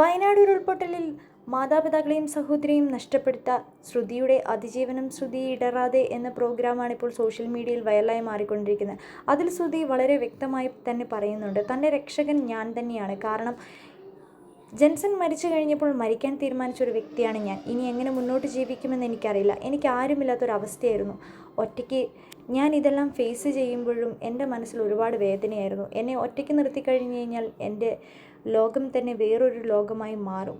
വയനാട് ഉരുൾപൊട്ടലിൽ മാതാപിതാക്കളെയും സഹോദരിയും നഷ്ടപ്പെടുത്ത ശ്രുതിയുടെ അതിജീവനം ശ്രുതി ഇടറാതെ എന്ന പ്രോഗ്രാമാണ് ഇപ്പോൾ സോഷ്യൽ മീഡിയയിൽ വൈറലായി മാറിക്കൊണ്ടിരിക്കുന്നത്. അതിൽ ശ്രുതി വളരെ വ്യക്തമായി തന്നെ പറയുന്നുണ്ട് തന്റെ രക്ഷകൻ ഞാൻ തന്നെയാണ്. കാരണം ജെൻസൺ മരിച്ചു കഴിഞ്ഞപ്പോൾ മരിക്കാൻ തീരുമാനിച്ച ഒരു വ്യക്തിയാണ് ഞാൻ. ഇനി എങ്ങനെ മുന്നോട്ട് ജീവിക്കുമെന്ന് എനിക്കറിയില്ല. എനിക്ക് ആരുമില്ലാത്തൊരവസ്ഥയായിരുന്നു. ഒറ്റയ്ക്ക് ഞാൻ ഇതെല്ലാം ഫേസ് ചെയ്യുമ്പോഴും എന്റെ മനസ്സിൽ ഒരുപാട് വേദനയായിരുന്നു. എന്നെ ഒറ്റയ്ക്ക് നിർത്തി കഴിഞ്ഞു കഴിഞ്ഞാൽ എന്റെ ലോകം തന്നെ വേറൊരു ലോകമായി മാറും.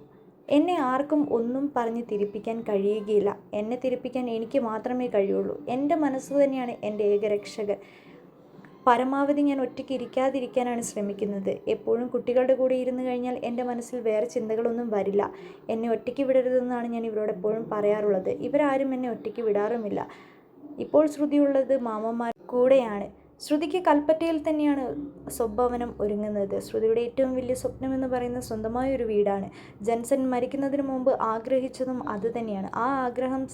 എന്നെ ആർക്കും ഒന്നും പറഞ്ഞ് തിരിപ്പിക്കാൻ കഴിയുകയില്ല. എന്നെ തിരിപ്പിക്കാൻ എനിക്ക് മാത്രമേ കഴിയുള്ളൂ. എന്റെ മനസ്സ് തന്നെയാണ് എന്റെ ഏകരക്ഷകൻ. പരമാവധി ഞാൻ ഒറ്റയ്ക്ക് ഇരിക്കാതിരിക്കാനാണ് ശ്രമിക്കുന്നത്. എപ്പോഴും കുട്ടികളുടെ കൂടെ ഇരുന്ന് കഴിഞ്ഞാൽ എന്റെ മനസ്സിൽ വേറെ ചിന്തകളൊന്നും വരില്ല. എന്നെ ഒറ്റയ്ക്ക് വിടരുതെന്നാണ് ഞാൻ ഇവരോട് എപ്പോഴും പറയാറുള്ളത്. ഇവരാരും എന്നെ ഒറ്റയ്ക്ക് വിടാറുമില്ല. ഇപ്പോൾ ശ്രുതിയുള്ളത് മാമന്മാർ കൂടെയാണ്. ശ്രുതിക്ക് കൽപ്പറ്റയിൽ തന്നെയാണ് സ്വഭവനം ഒരുങ്ങുന്നത്. ശ്രുതിയുടെ ഏറ്റവും വലിയ സ്വപ്നം എന്ന് പറയുന്നത് സ്വന്തമായ ഒരു വീടാണ്. ജൻസൺ മരിക്കുന്നതിന് മുമ്പ് ആഗ്രഹിച്ചതും അത് തന്നെയാണ്. ആ ആഗ്രഹം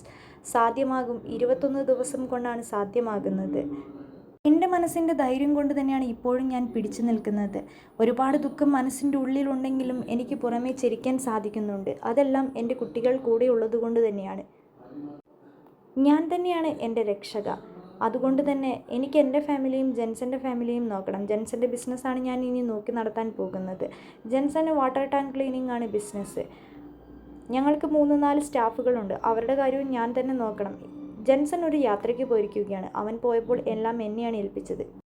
സാധ്യമാകും ഇരുപത്തൊന്ന് ദിവസം കൊണ്ടാണ് സാധ്യമാകുന്നത്. എന്റെ മനസ്സിന്റെ ധൈര്യം കൊണ്ട് തന്നെയാണ് ഇപ്പോഴും ഞാൻ പിടിച്ചു നിൽക്കുന്നത്. ഒരുപാട് ദുഃഖം മനസ്സിന്റെ ഉള്ളിലുണ്ടെങ്കിലും എനിക്ക് പുറമേ ചിരിക്കാൻ സാധിക്കുന്നുണ്ട്. അതെല്ലാം എന്റെ കുട്ടികൾ കൂടെ ഉള്ളതുകൊണ്ട് തന്നെയാണ്. ഞാൻ തന്നെയാണ് എന്റെ രക്ഷക. അതുകൊണ്ട് തന്നെ എനിക്ക് എന്റെ ഫാമിലിയും ജെൻസന്റെ ഫാമിലിയും നോക്കണം. ജെൻസന്റെ ബിസിനസ്സാണ് ഞാൻ ഇനി നോക്കി നടത്താൻ പോകുന്നത്. ജെൻസന് വാട്ടർ ടാങ്ക് ക്ലീനിങ് ആണ് ബിസിനസ് ഞങ്ങൾക്ക് മൂന്ന് നാല് സ്റ്റാഫുകളുണ്ട്. അവരുടെ കാര്യവും ഞാൻ തന്നെ നോക്കണം. ജെൻസൺ ഒരു യാത്രയ്ക്ക് പോയിരിക്കുകയാണ്. അവൻ പോയപ്പോൾ എല്ലാം എന്നെയാണ് ഏൽപ്പിച്ചത്.